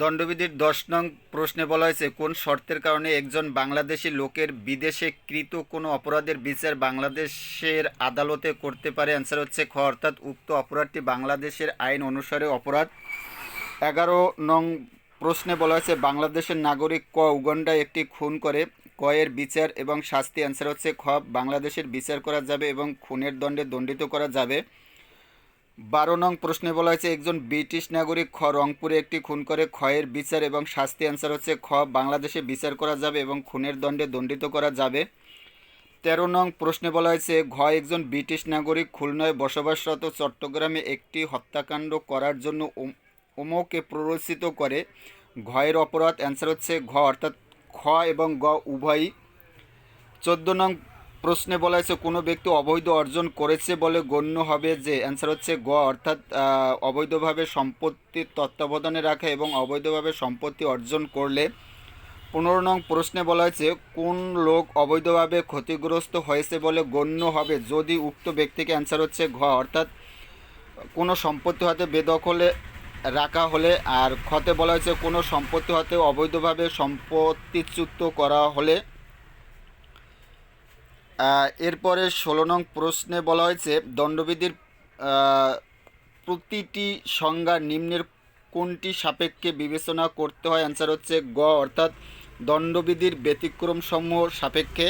দণ্ডবিধির দশ নং প্রশ্নে বলা হয়েছে, কোন শর্তের কারণে একজন বাংলাদেশি লোকের বিদেশে কৃত কোনো অপরাধের বিচার বাংলাদেশের আদালতে করতে পারে? অ্যান্সার হচ্ছে খ, অর্থাৎ উক্ত অপরাধটি বাংলাদেশের আইন অনুসারে অপরাধ। এগারো নং প্রশ্নে বলা হয়েছে, বাংলাদেশের নাগরিক ক, উগান্ডায় একটি খুন করে, ক এর বিচার এবং শাস্তি। অ্যান্সার হচ্ছে খ, বাংলাদেশের বিচার করা যাবে এবং খুনের দণ্ডে দণ্ডিত করা যাবে। বারো নং প্রশ্নে বলা হয়েছে, একজন ব্রিটিশ নাগরিক খ, রংপুরে একটি খুন করে, ক্ষয়ের বিচার এবং শাস্তি অ্যান্সার হচ্ছে খ, বাংলাদেশে বিচার করা যাবে এবং খুনের দণ্ডে দণ্ডিত করা যাবে। তেরো নং প্রশ্নে বলা হয়েছে, ঘ, একজন ব্রিটিশ নাগরিক খুলনায় বসবাসরত চট্টগ্রামে একটি হত্যাকাণ্ড করার জন্য ওম- ওমকে প্ররোচিত করে। ঘয়ের অপরাধ অ্যান্সার হচ্ছে ঘ, অর্থাৎ খ এবং গ উভয়ই। চোদ্দ নং প্রশ্নে বলা হয়েছে, কোনো ব্যক্তি অবৈধ অর্জন করেছে বলে গণ্য হবে যে, অ্যান্সার হচ্ছে গ, অর্থাৎ অবৈধভাবে সম্পত্তির তত্ত্বাবধানে রাখা এবং অবৈধভাবে সম্পত্তি অর্জন করলে। পনেরো নং প্রশ্নে বলা হয়েছে, কোন লোক অবৈধভাবে ক্ষতিগ্রস্ত হয়েছে বলে গণ্য হবে? যদি উক্ত ব্যক্তিকে অ্যান্সার হচ্ছে ঘ, অর্থাৎ, কোনো সম্পত্তি হাতে বেদখলে রাখা হলে, আর ক্ষতে বলা হয়েছে, কোনো সম্পত্তি হাতে অবৈধভাবে সম্পত্তিচ্যুত করা হলে এরপরে ষোলো নং প্রশ্নে বলা হয়েছে, দণ্ডবিধির প্রতিটি সংজ্ঞা নিম্নের কোনটি সাপেক্ষে বিবেচনা করতে হয়? অ্যান্সার হচ্ছে গ, অর্থাৎ দণ্ডবিধির ব্যতিক্রম সমূহ সাপেক্ষে।